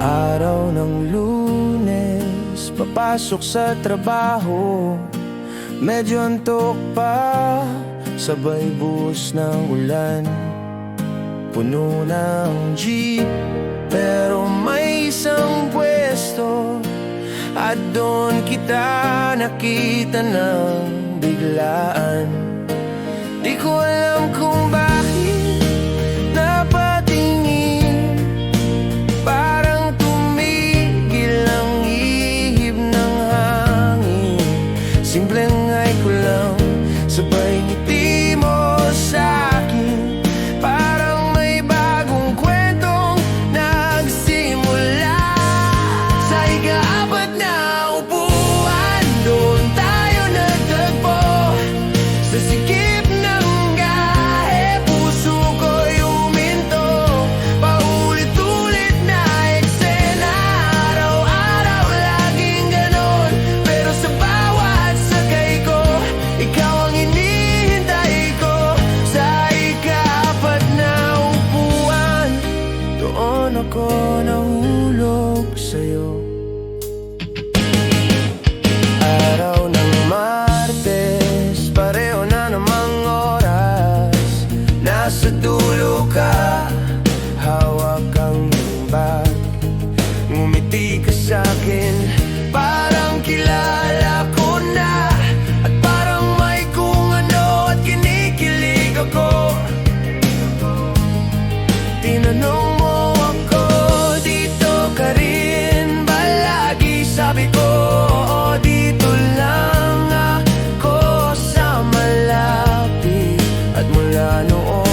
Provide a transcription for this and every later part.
Araw ng lunes Papasok sa trabaho. Medyo antok pa Sabay buhos ng ulan. Puno ng jeep Pero may isang pwesto. At doon kita nakita ng biglaan Nasa dulo ka Hawak ang iyong bag. Ngumiti ka sa'kin Parang kilala ko na. At parang may kung ano At kinikilig ako. Tinanong mo ako Dito ka rin? Ba Sabi ko dito lang ako Sa malapit. At mula noon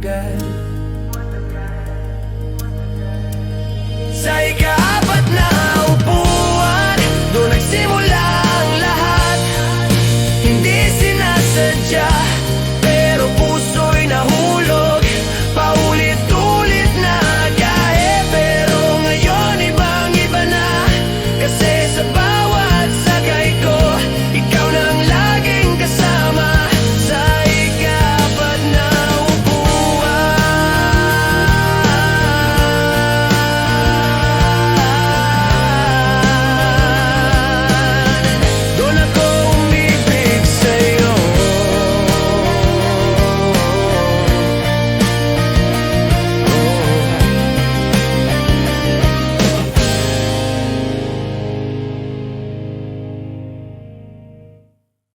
again.